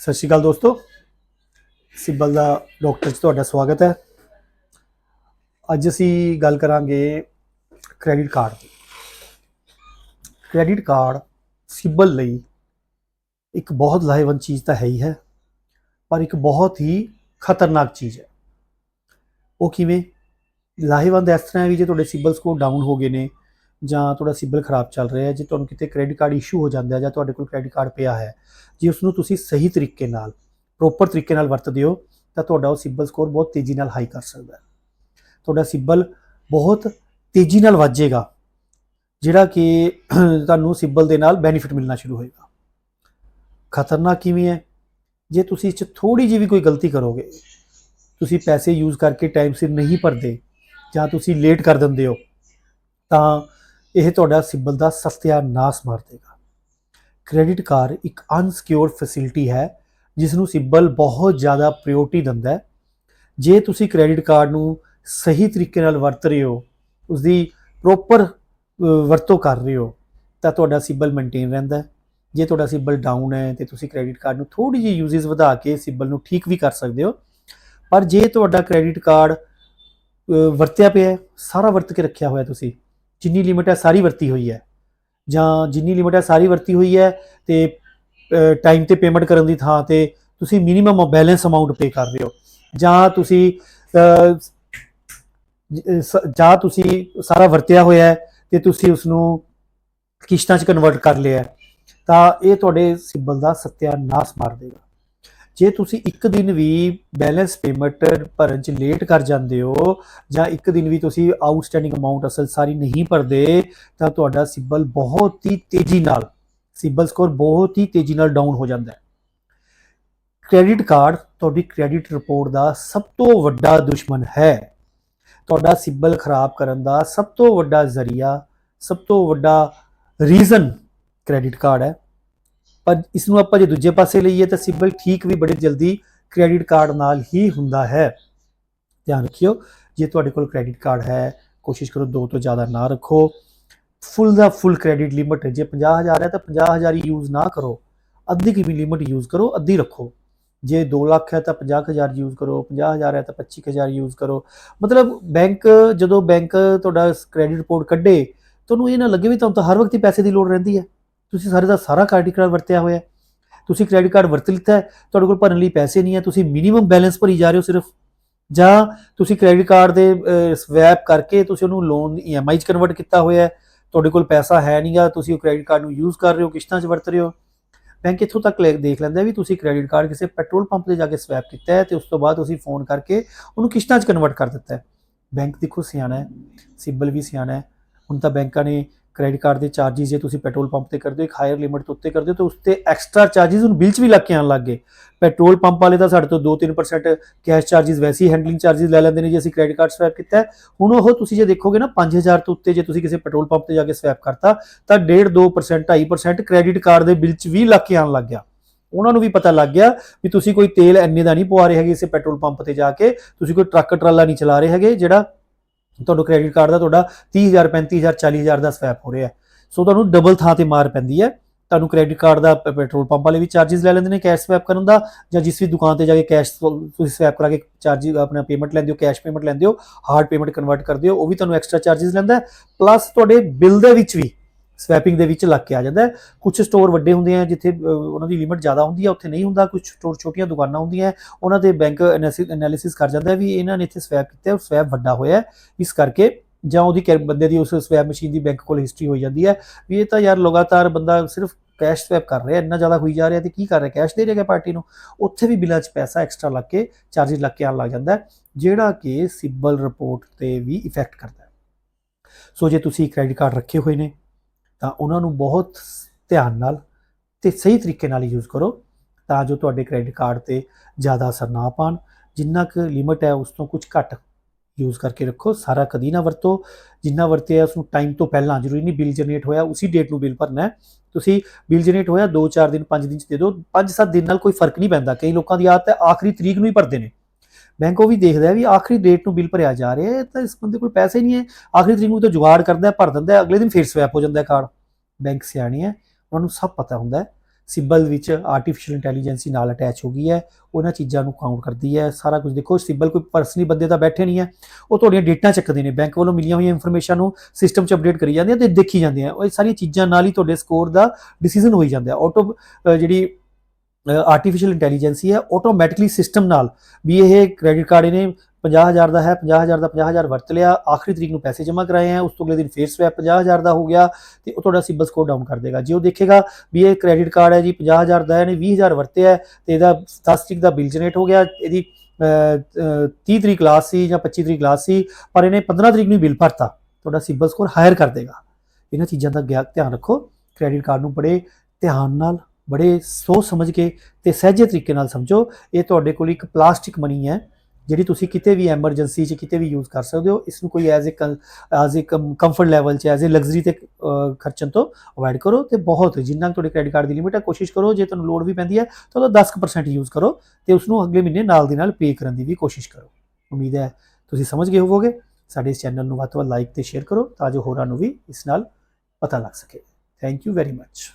ਸਤਿ ਸ਼੍ਰੀ ਅਕਾਲ ਦੋਸਤੋ। ਸਿੱਬਲ ਦਾ ਡਾਕਟਰ 'ਚ ਤੁਹਾਡਾ ਸਵਾਗਤ ਹੈ। ਅੱਜ ਅਸੀਂ ਗੱਲ ਕਰਾਂਗੇ ਕ੍ਰੈਡਿਟ ਕਾਰਡ ਦੀ ਕ੍ਰੈਡਿਟ ਕਾਰਡ ਸਿਬਲ ਲਈ ਇੱਕ ਬਹੁਤ ਲਾਹੇਵੰਦ ਚੀਜ਼ ਤਾਂ ਹੈ ਹੀ ਹੈ, ਪਰ ਇੱਕ ਬਹੁਤ ਹੀ ਖਤਰਨਾਕ ਚੀਜ਼ ਹੈ। ਉਹ ਕਿਵੇਂ? ਲਾਹੇਵੰਦ ਇਸ ਤਰ੍ਹਾਂ ਹੈ ਵੀ ਜੇ ਤੁਹਾਡੇ ਸਿਬਲ ਸਕੋਰ ਡਾਊਨ ਹੋ ਗਏ ਨੇ ਜਾਂ ਤੁਹਾਡਾ ਸਿਬਲ ਖਰਾਬ ਚੱਲ ਰਿਹਾ ਹੈ, ਜੇ ਤੁਹਾਨੂੰ ਕਿਤੇ ਕ੍ਰੈਡਿਟ ਕਾਰਡ ਇਸ਼ੂ ਹੋ ਜਾਂਦਾ ਹੈ ਜਾਂ ਤੁਹਾਡੇ ਕੋਲ ਕ੍ਰੈਡਿਟ ਕਾਰਡ ਪਿਆ ਹੈ, ਜੇ ਉਸ ਨੂੰ ਤੁਸੀਂ ਸਹੀ ਤਰੀਕੇ ਨਾਲ ਪ੍ਰੋਪਰ ਤਰੀਕੇ ਨਾਲ ਵਰਤਦੇ ਹੋ, ਤਾਂ ਤੁਹਾਡਾ ਉਹ ਸਿਬਲ ਸਕੋਰ ਬਹੁਤ ਤੇਜ਼ੀ ਨਾਲ ਹਾਈ ਕਰ ਸਕਦਾ ਹੈ। ਤੁਹਾਡਾ ਸਿਬਲ ਬਹੁਤ ਤੇਜ਼ੀ ਨਾਲ ਵੱਜੇਗਾ ਜਿਹੜਾ ਕਿ ਤੁਹਾਨੂੰ ਸਿਬਲ ਦੇ ਨਾਲ ਬੈਨੀਫਿਟ ਮਿਲਣਾ ਸ਼ੁਰੂ ਹੋਏਗਾ। ਖਤਰਨਾਕ ਕਿਵੇਂ ਹੈ? ਜੇ ਤੁਸੀਂ ਇਸ 'ਚ ਥੋੜੀ ਜਿਹੀ ਵੀ ਕੋਈ ਗਲਤੀ ਕਰੋਗੇ, ਤੁਸੀਂ ਪੈਸੇ ਯੂਜ਼ ਕਰਕੇ ਟਾਈਮ ਸਿਰ ਨਹੀਂ ਭਰਦੇ ਜਾਂ ਤੁਸੀਂ ਲੇਟ ਕਰ ਦਿੰਦੇ ਹੋ, ਤਾਂ ਇਹ ਤੁਹਾਡਾ ਸਿਬਲ ਦਾ ਸਸਤਿਆ ਸਤਿਆਨਾਸ਼ ਮਾਰ ਦੇਗਾ। ਕ੍ਰੈਡਿਟ ਕਾਰਡ ਇੱਕ ਅਨਸਿਕਿਉਰਡ ਫੈਸਿਲਿਟੀ ਹੈ ਜਿਸ ਨੂੰ ਸਿਬਲ ਬਹੁਤ ਜ਼ਿਆਦਾ ਪ੍ਰਾਇੋਰਟੀ ਦਿੰਦਾ ਹੈ। ਜੇ ਤੁਸੀਂ ਕ੍ਰੈਡਿਟ ਕਾਰਡ ਨੂੰ ਸਹੀ ਤਰੀਕੇ ਨਾਲ ਵਰਤ ਰਹੇ ਹੋ ਉਸ ਦੀ ਪ੍ਰੋਪਰ ਵਰਤੋਂ ਕਰ ਰਹੇ ਹੋ, ਤਾਂ ਤੁਹਾਡਾ ਸਿਬਲ ਮੇਨਟੇਨ ਰਹਿੰਦਾ ਜੇ ਤੁਹਾਡਾ ਸਿਬਲ ਡਾਊਨ ਹੈ, ਤੇ ਤੁਸੀਂ ਕ੍ਰੈਡਿਟ ਕਾਰਡ ਨੂੰ ਥੋੜੀ ਜਿਹੀ ਯੂਜ਼ਸ ਵਧਾ ਕੇ ਸਿਬਲ ਨੂੰ ਠੀਕ ਵੀ ਕਰ ਸਕਦੇ ਹੋ। ਪਰ ਜੇ ਤੁਹਾਡਾ ਕ੍ਰੈਡਿਟ ਕਾਰਡ ਵਰਤਿਆ ਪਿਆ ਸਾਰਾ ਵਰਤ ਕੇ ਰੱਖਿਆ ਹੋਇਆ ਤੁਸੀਂ ਜਿੰਨੀ ਲਿਮਿਟ ਹੈ ਸਾਰੀ ਵਰਤੀ ਹੋਈ ਹੈ। ਜਾਂ ਜਿੰਨੀ ਲਿਮਿਟ ਹੈ ਸਾਰੀ ਵਰਤੀ ਹੋਈ ਹੈ ਤੇ ਟਾਈਮ ਤੇ ਪੇਮੈਂਟ ਕਰਨ ਦੀ ਥਾਂ ਤੇ ਤੁਸੀਂ ਮਿਨੀਮਮ ਬੈਲੈਂਸ ਅਮਾਉਂਟ ਪੇ ਕਰ ਰਹੇ ਹੋ। ਜਾਂ ਤੁਸੀਂ ਜਾਂ ਤੁਸੀਂ ਸਾਰਾ ਵਰਤਿਆ ਹੋਇਆ ਹੈ ਤੇ ਤੁਸੀਂ ਉਸ ਨੂੰ ਕਿਸ਼ਤਾਂ 'ਚ ਕਨਵਰਟ ਕਰ ਲਿਆ ਤਾਂ ਇਹ ਤੁਹਾਡੇ ਸਿਬਲ ਦਾ ਸਤਿਆਨਾਸ਼ ਮਾਰ ਦੇਗਾ। ਜੇ ਤੁਸੀਂ ਇੱਕ ਦਿਨ ਵੀ ਬੈਲੈਂਸ ਪੇਮੈਂਟ ਭਰਨ 'ਚ ਲੇਟ ਕਰ ਜਾਂਦੇ ਹੋ, ਜਾਂ ਇੱਕ ਦਿਨ ਵੀ ਤੁਸੀਂ ਆਊਟਸਟੈਂਡਿੰਗ ਅਮਾਉਂਟ ਅਸਲ ਸਾਰੀ ਨਹੀਂ ਭਰਦੇ, ਤਾਂ ਤੁਹਾਡਾ ਸਿਬਲ ਬਹੁਤ ਹੀ ਤੇਜ਼ੀ ਨਾਲ, ਸਿਬਲ ਸਕੋਰ ਬਹੁਤ ਹੀ ਤੇਜ਼ੀ ਨਾਲ ਡਾਊਨ ਹੋ ਜਾਂਦਾ ਹੈ। ਕ੍ਰੈਡਿਟ ਕਾਰਡ ਤੁਹਾਡੀ ਕ੍ਰੈਡਿਟ ਰਿਪੋਰਟ ਦਾ ਸਭ ਤੋਂ ਵੱਡਾ ਦੁਸ਼ਮਣ ਹੈ। ਤੁਹਾਡਾ ਸਿਬਲ ਖਰਾਬ ਕਰਨ ਦਾ ਸਭ ਤੋਂ ਵੱਡਾ ਜ਼ਰੀਆ, ਸਭ ਤੋਂ ਵੱਡਾ ਰੀਜ਼ਨ ਕ੍ਰੈਡਿਟ ਕਾਰਡ ਹੈ। ਪਰ ਇਸ ਨੂੰ ਆਪਾਂ ਜੇ ਦੂਜੇ ਪਾਸੇ ਲਈਏ ਤਾਂ ਸਿਬਲ ਠੀਕ ਵੀ ਬੜੇ ਜਲਦੀ ਕ੍ਰੈਡਿਟ ਕਾਰਡ ਨਾਲ ਹੀ ਹੁੰਦਾ ਹੈ। ਧਿਆਨ ਰੱਖਿਓ, ਜੇ ਤੁਹਾਡੇ ਕੋਲ ਕ੍ਰੈਡਿਟ ਕਾਰਡ ਹੈ, ਕੋਸ਼ਿਸ਼ ਕਰੋ ਦੋ ਤੋਂ ਜ਼ਿਆਦਾ ਨਾ ਰੱਖੋ। ਫੁੱਲ ਦਾ ਫੁੱਲ ਕ੍ਰੈਡਿਟ ਲਿਮਿਟ ਜੇ 50000 ਹੈ ਤਾਂ 50000 ਹੀ ਯੂਜ਼ ਨਾ ਕਰੋ। ਅੱਧੀ ਕੀ ਲਿਮਿਟ ਯੂਜ਼ ਕਰੋ, ਅੱਧੀ ਰੱਖੋ। ਜੇ 2 ਲੱਖ ਹੈ ਤਾਂ 50000 ਯੂਜ਼ ਕਰੋ 50000 ਹੈ ਤਾਂ 25000 ਯੂਜ਼ ਕਰੋ। ਮਤਲਬ ਬੈਂਕ ਜਦੋਂ ਬੈਂਕ ਤੁਹਾਡਾ ਕ੍ਰੈਡਿਟ ਰਿਪੋਰਟ ਕੱਢੇ, ਤੁਹਾਨੂੰ ਇਹ ਨਾ ਲੱਗੇ ਵੀ ਤੁਹਾਨੂੰ ਤਾਂ ਹਰ ਵਕਤ ਹੀ ਪੈਸੇ ਦੀ ਲੋੜ ਰਹਿੰਦੀ ਹੈ। ਤੁਸੀਂ ਸਾਰੇ ਦਾ ਸਾਰਾ ਕ੍ਰੈਡਿਟ ਕਾਰਡ ਵਰਤਿਆ ਹੋਇਆ ਤੁਸੀਂ ਕ੍ਰੈਡਿਟ ਕਾਰਡ ਵਰਤ ਲਿੱਤਾ ਹੈ, ਤੁਹਾਡੇ ਕੋਲ ਭਰਨ ਲਈ ਪੈਸੇ ਨਹੀਂ ਹੈ, ਤੁਸੀਂ ਮਿਨੀਮਮ ਬੈਲੈਂਸ ਭਰੀ ਜਾ ਰਹੇ ਹੋ ਸਿਰਫ। ਜਾਂ ਤੁਸੀਂ ਕ੍ਰੈਡਿਟ ਕਾਰਡ ਦੇ ਸਵੈਪ ਕਰਕੇ ਤੁਸੀਂ ਉਹਨੂੰ ਲੋਨ ਈਐਮਆਈ 'ਚ ਕਨਵਰਟ ਕੀਤਾ ਹੋਇਆ ਹੈ। ਤੁਹਾਡੇ ਕੋਲ ਪੈਸਾ ਹੈ ਨਹੀਂਗਾ ਤੁਸੀਂ ਉਹ ਕ੍ਰੈਡਿਟ ਕਾਰਡ ਨੂੰ ਯੂਜ਼ ਕਰ ਰਹੇ ਹੋ, ਕਿਸ਼ਤਾਂ 'ਚ ਵਰਤ ਰਹੇ ਹੋ। ਬੈਂਕ ਇੱਥੋਂ ਤੱਕ ਲੈ, ਦੇਖ ਲੈਂਦਾ ਵੀ ਤੁਸੀਂ ਕ੍ਰੈਡਿਟ ਕਾਰਡ ਕਿਸੇ ਪੈਟਰੋਲ ਪੰਪ ਤੇ ਜਾ ਕੇ ਸਵੈਪ ਕੀਤਾ ਹੈ ਤੇ ਉਸ ਤੋਂ ਬਾਅਦ ਤੁਸੀਂ ਫੋਨ ਕਰਕੇ ਉਹਨੂੰ ਕਿਸ਼ਤਾਂ 'ਚ ਕਨਵਰਟ ਕਰ ਦਿੱਤਾ ਹੈ। ਬੈਂਕ ਦੇਖੋ ਸਿਆਣਾ ਹੈ, ਸਿਬਲ ਵੀ ਸਿਆਣਾ ਹੈ। ਹੁਣ ਤਾਂ ਬੈਂਕਾਂ ਨੇ ਕ੍ਰੈਡਿਟ ਕਾਰਡ ਦੇ ਚਾਰजेस ਜੇ ਤੁਸੀਂ ਪੈਟਰੋਲ ਪੰਪ ਤੇ ਕਰਦੇ ਹੋ, ਇੱਕ ਹਾਇਰ ਲਿਮਿਟ ਤੋਂ ਉੱਤੇ ਕਰਦੇ ਹੋ, ਤਾਂ ਉਸ ਤੇ ਐਕਸਟਰਾ ਚਾਰजेस ਹੁਣ ਬਿਲ 'ਚ ਵੀ ਲੱਗ ਕੇ ਆਣ ਲੱਗ ਗਏ। ਪੈਟਰੋਲ ਪੰਪ ਵਾਲੇ ਤਾਂ ਸਾਡੇ ਤੋਂ 2-3% ਕੈਸ਼ ਚਾਰजेस ਵੈਸੇ ਹੀ ਹੈਂਡਲਿੰਗ ਚਾਰजेस ਲੈ ਲੈਂਦੇ ਨੇ ਜੇ ਅਸੀਂ ਕ੍ਰੈਡਿਟ ਕਾਰਡ ਸਵੈਪ ਕੀਤਾ। ਹੁਣ ਉਹ ਤੁਸੀਂ ਜੇ ਦੇਖੋਗੇ ਨਾ 5000 ਤੋਂ ਉੱਤੇ ਜੇ ਤੁਸੀਂ ਕਿਸੇ ਪੈਟਰੋਲ ਪੰਪ ਤੇ ਜਾ ਕੇ ਸਵੈਪ ਕਰਤਾ, ਤਾਂ 1.5 2% 2.5% ਕ੍ਰੈਡਿਟ ਕਾਰਡ ਦੇ ਬਿਲ 'ਚ ਵੀ ਲੱਗ ਕੇ ਆਣ ਲੱਗ ਗਿਆ। ਉਹਨਾਂ ਨੂੰ ਵੀ ਪਤਾ ਲੱਗ ਗਿਆ ਵੀ ਤੁਸੀਂ ਕੋਈ ਤੇਲ ਐਨੇ ਦਾ ਨਹੀਂ ਪਵਾ ਰਹੇ ਹੈਗੇ ਇਸੇ ਪੈਟਰੋਲ ਪੰਪ ਤੇ ਜਾ ਕੇ, ਤੁਸੀਂ ਕੋਈ ਟਰੱਕ ਟਰਾਲਾ ਨਹੀਂ ਚਲਾ ਰਹੇ ਹੈਗੇ ਜਿਹੜਾ ਤੁਹਾਨੂੰ ਕ੍ਰੈਡਿਟ ਕਾਰਡ ਦਾ ਤੁਹਾਡਾ 30000 35000 40000 ਦਾ ਸਵੈਪ ਹੋ ਰਿਹਾ ਸੋ ਤੁਹਾਨੂੰ ਡਬਲ ਥਾਂ ਤੇ ਮਾਰ ਪੈਂਦੀ ਹੈ। ਤੁਹਾਨੂੰ ਕ੍ਰੈਡਿਟ ਕਾਰਡ ਦਾ ਪੈਟਰੋਲ ਪੰਪ ਵਾਲੇ ਵੀ ਚਾਰजेस ਲੈ ਲੈਂਦੇ ਨੇ ਕੈਸ਼ ਸਵੈਪ ਕਰਨ ਦਾ ਜਾਂ ਜਿਸ ਵੀ ਦੁਕਾਨ ਤੇ ਜਾ ਕੇ ਕੈਸ਼ ਤੁਸੀਂ ਸਵੈਪ ਕਰਾ ਕੇ ਚਾਰਜ ਆਪਣਾ ਪੇਮੈਂਟ ਲੈਂਦੇ ਹੋ ਕੈਸ਼ ਪੇਮੈਂਟ ਲੈਂਦੇ ਹੋ ਹਾਰਡ ਪੇਮੈਂਟ ਕਨਵਰਟ ਕਰਦੇ ਹੋ, ਉਹ ਵੀ ਤੁਹਾਨੂੰ ਐਕਸਟਰਾ ਚਾਰजेस ਲੈਂਦਾ ਪਲੱਸ ਤੁਹਾਡੇ ਬਿੱਲ ਦੇ ਵਿੱਚ ਵੀ ਸਵੈਪਿੰਗ ਦੇ ਵਿੱਚ ਲੱਗ ਕੇ ਆ ਜਾਂਦਾ ਹੈ। ਕੁਝ ਸਟੋਰ ਵੱਡੇ ਹੁੰਦੇ ਆ, ਜਿੱਥੇ ਉਹਨਾਂ ਦੀ ਲਿਮਿਟ ਜ਼ਿਆਦਾ ਹੁੰਦੀ ਹੈ ਉੱਥੇ ਨਹੀਂ ਹੁੰਦਾ। ਕੁਝ ਸਟੋਰ ਛੋਟੀਆਂ ਦੁਕਾਨਾਂ ਹੁੰਦੀਆਂ ਉਹਨਾਂ ਦੇ ਬੈਂਕ ਐਨਾਲਿਸਿਸ ਕਰ ਜਾਂਦਾ ਵੀ ਇਹਨਾਂ ਨੇ ਇੱਥੇ ਸਵੈਪ ਕੀਤਾ ਹੈ ਸਵੈਪ ਵੱਡਾ ਹੋਇਆ ਇਸ ਕਰਕੇ ਜਾਂ ਉਹਦੀ ਕੈ- ਬੰਦੇ ਦੀ ਉਸ ਸਵੈਪ ਮਸ਼ੀਨ ਦੀ ਬੈਂਕ ਕੋਲ ਹਿਸਟਰੀ ਹੋ ਜਾਂਦੀ ਹੈ ਵੀ ਇਹ ਤਾਂ ਯਾਰ ਲਗਾਤਾਰ ਬੰਦਾ ਸਿਰਫ ਕੈਸ਼ ਸਵੈਪ ਕਰ ਰਿਹਾ, ਇੰਨਾ ਜ਼ਿਆਦਾ ਹੋਈ ਜਾ ਰਿਹਾ ਤੇ ਕੀ ਕਰ ਰਿਹਾ ਕੈਸ਼ ਦੇ ਰਿਹਾ ਪਾਰਟੀ ਨੂੰ? ਉੱਥੇ ਵੀ ਬਿੱਲਾਂ 'ਚ ਪੈਸਾ ਐਕਸਟਰਾ ਲੱਗ ਕੇ ਚਾਰजेस ਲੱਗ ਕੇ ਆਉਣ ਲੱਗ ਜਾਂਦਾ ਜਿਹੜਾ ਕਿ ਸਿਬਲ ਰਿਪੋਰਟ ਤੇ ਵੀ ਇਫੈਕਟ ਕਰਦਾ ਸੋ ਜੇ ਤੁਸੀਂ ਕ੍ਰੈਡਿਟ ਕਾਰਡ ਰੱਖੇ ਹੋਏ ਨੇ ਤਾਂ ਉਹਨਾਂ ਨੂੰ ਬਹੁਤ ਧਿਆਨ ਨਾਲ ਤੇ ਸਹੀ ਤਰੀਕੇ ਨਾਲ ਯੂਜ਼ ਕਰੋ ਤਾਂ ਜੋ ਤੁਹਾਡੇ ਕ੍ਰੈਡਿਟ ਕਾਰਡ ਤੇ ਜ਼ਿਆਦਾ ਅਸਰ ਨਾ ਪਾਣ ਜਿੰਨਾ ਕੁ ਲਿਮਿਟ ਹੈ ਉਸ ਤੋਂ ਕੁਝ ਘੱਟ ਯੂਜ਼ ਕਰਕੇ ਰੱਖੋ। ਸਾਰਾ ਕਦੀ ਨਾ ਵਰਤੋ। ਜਿੰਨਾ ਵਰਤਿਆ ਉਸ ਨੂੰ ਟਾਈਮ ਤੋਂ ਪਹਿਲਾਂ, ਜ਼ਰੂਰੀ ਨਹੀਂ ਬਿੱਲ ਜਨਰੇਟ ਹੋਇਆ, ਉਸੇ ਡੇਟ ਨੂੰ ਬਿੱਲ ਭਰਨਾ ਹੈ। ਤੁਸੀਂ ਬਿੱਲ ਜਨਰੇਟ ਹੋਇਆ 2-4 ਦਿਨ 5 ਦਿਨ ਚ ਦੇ ਦਿਓ। 5-7 ਦਿਨ ਨਾਲ ਕੋਈ ਫ਼ਰਕ ਨਹੀਂ ਪੈਂਦਾ। ਕਈ ਲੋਕਾਂ ਦੀ ਆਦਤ ਹੈ, ਆਖਰੀ ਤਰੀਕ ਨੂੰ ਹੀ ਭਰਦੇ ਨੇ। ਬੈਂਕ ਉਹ ਵੀ ਦੇਖਦਾ ਵੀ ਆਖਰੀ ਡੇਟ ਨੂੰ ਬਿੱਲ ਭਰਿਆ ਜਾ ਰਿਹਾ ਹੈ, ਤਾਂ ਇਸ ਬੰਦੇ ਕੋਲ ਪੈਸੇ ਨਹੀਂ ਹੈ। ਆਖਰੀ ਤਰੀਕ ਨੂੰ ਤਾਂ ਜੁਗਾੜ ਕਰਦਾ ਭਰ ਦਿੰਦਾ ਹੈ, ਅਗਲੇ ਦਿਨ ਫੇਰ ਸਵੈਪ ਹੋ ਜਾਂਦਾ ਹੈ ਕਾਰਡ ਬੈਂਕ ਸਿਆਣੇ ਹੈ, ਉਹਨਾਂ ਨੂੰ ਸਭ ਪਤਾ ਹੁੰਦਾ ਹੈ। ਸਿਬਲ ਵਿੱਚ ਆਰਟੀਫੀਸ਼ੀਅਲ ਇੰਟੈਲੀਜੈਂਸੀ ਨਾਲ ਅਟੈਚ ਹੋ ਗਈ ਹੈ, ਉਹਨਾਂ ਚੀਜ਼ਾਂ ਨੂੰ ਕਾਊਂਟ ਕਰਦੀ ਹੈ, ਸਾਰਾ ਕੁਝ ਦੇਖੋ, ਸਿਬਲ ਕੋਈ ਪਰਸਨਲੀ ਬੰਦੇ ਤਾਂ ਬੈਠੇ ਨਹੀਂ ਹੈ। ਉਹ ਤੁਹਾਡੀਆਂ ਡੇਟਾ ਚੱਕਦੇ ਨੇ, ਬੈਂਕ ਵੱਲੋਂ ਮਿਲੀਆਂ ਹੋਈਆਂ ਇਨਫੋਰਮੇਸ਼ਨ ਨੂੰ ਸਿਸਟਮ 'ਚ ਅਪਡੇਟ ਕਰੀ ਜਾਂਦੇ ਆ ਤੇ ਦੇਖੀ ਜਾਂਦੇ ਆ। ਉਹ ਸਾਰੀਆਂ ਚੀਜ਼ਾਂ ਨਾਲ ਹੀ ਤੁਹਾਡੇ ਸਕੋਰ ਦਾ ਡਿਸੀਜਨ ਹੋਈ ਜਾਂਦਾ ਆਟੋ ਜਿਹੜੀ ਆਰਟੀਫੀਸ਼ੀਅਲ ਇੰਟੈਲੀਜੈਂਸੀ ਹੈ ਆਟੋਮੈਟਿਕਲੀ ਸਿਸਟਮ ਨਾਲ ਵੀ ਇਹ ਕ੍ਰੈਡਿਟ ਕਾਰਡ ਇਹਨੇ 50000 ਦਾ ਹੈ 50000 ਦਾ 50000 ਵਰਤ ਲਿਆ ਆਖਰੀ ਤਰੀਕ ਨੂੰ ਪੈਸੇ ਜਮ੍ਹਾਂ ਕਰਾਏ ਆ ਉਸ ਤੋਂ ਅਗਲੇ ਦਿਨ ਫੇਰ ਸਵੈਪ 50000 ਦਾ ਹੋ ਗਿਆ ਤੇ ਉਹ ਤੁਹਾਡਾ ਸਿਬਲ ਸਕੋਰ ਡਾਊਨ ਕਰ ਦੇਗਾ। ਜੇ ਉਹ ਦੇਖੇਗਾ ਵੀ ਇਹ ਕ੍ਰੈਡਿਟ ਕਾਰਡ ਹੈ ਜੀ 50000 ਦਾ ਹੈ ਇਹਨੇ 20000 ਵਰਤਿਆ ਹੈ ਤੇ ਇਹਦਾ 10 ਤਰੀਕ ਦਾ ਬਿੱਲ ਜਨਰੇਟ ਹੋ ਗਿਆ ਇਹਦੀ ਅਹ, 30 ਤਰੀਕ ਲਾਸ ਸੀ ਜਾਂ 25 ਤਰੀਕ ਲਾਸ ਸੀ ਪਰ ਇਹਨੇ 15 ਤਰੀਕ ਨੂੰ ਬਿੱਲ ਭਰਤਾ ਤੁਹਾਡਾ ਸਿਬਲ ਸਕੋਰ ਹਾਇਰ ਕਰ ਦੇਗਾ। ਇਹਨਾਂ ਚੀਜ਼ਾਂ ਦਾ ਗਿਆ- ਧਿਆਨ ਰੱਖੋ ਕ੍ਰੈਡਿਟ ਕਾਰਡ ਨੂੰ ਬੜੇ ਧਿਆਨ ਨਾਲ ਬੜੇ ਸੋਚ ਸਮਝ ਕੇ ਤੇ ਸਹਿਜੇ ਤਰੀਕੇ ਨਾਲ ਸਮਝੋ। ਇਹ ਤੁਹਾਡੇ ਕੋਲ ਇੱਕ ਪਲਾਸਟਿਕ ਮਨੀ ਹੈ, ਜਿਹੜੀ ਤੁਸੀਂ ਕਿਤੇ ਵੀ ਐਮਰਜੈਂਸੀ 'ਚ ਕਿਤੇ ਵੀ ਯੂਜ਼ ਕਰ ਸਕਦੇ ਹੋ। ਇਸ ਨੂੰ ਕੋਈ as a as a comfort level 'ਚ, ਐਜ਼ ਅ ਲਗਜ਼ਰੀ ਤੇ ਖਰਚਣ ਤੋਂ ਅਵੋਇਡ ਕਰੋ ਤੇ ਬਹੁਤ ਜਿੰਨਾ ਕੁ ਤੁਹਾਡੇ ਕ੍ਰੈਡਿਟ ਕਾਰਡ ਦੀ ਲਿਮਿਟ ਹੈ, ਕੋਸ਼ਿਸ਼ ਕਰੋ, ਜੇ ਤੁਹਾਨੂੰ ਲੋੜ ਵੀ ਪੈਂਦੀ ਹੈ, ਤਾਂ ਉਹਦਾ 10% ਯੂਜ਼ ਕਰੋ ਤੇ ਉਸ ਨੂੰ ਅਗਲੇ ਮਹੀਨੇ ਨਾਲ ਦੀ ਨਾਲ ਪੇ ਕਰਨ ਦੀ ਵੀ ਕੋਸ਼ਿਸ਼ ਕਰੋ। ਉਮੀਦ ਹੈ ਤੁਸੀਂ ਸਮਝ ਗਏ ਹੋਵੋਗੇ। ਸਾਡੇ ਇਸ ਚੈਨਲ ਨੂੰ ਵੱਧ ਤੋਂ ਵੱਧ ਲਾਈਕ ਤੇ ਸ਼ੇਅਰ ਕਰੋ ਤਾਂ ਜੋ ਹੋਰਾਂ ਨੂੰ ਵੀ ਇਸ ਨਾਲ ਪਤਾ ਲੱਗ ਸਕੇ। Thank you very much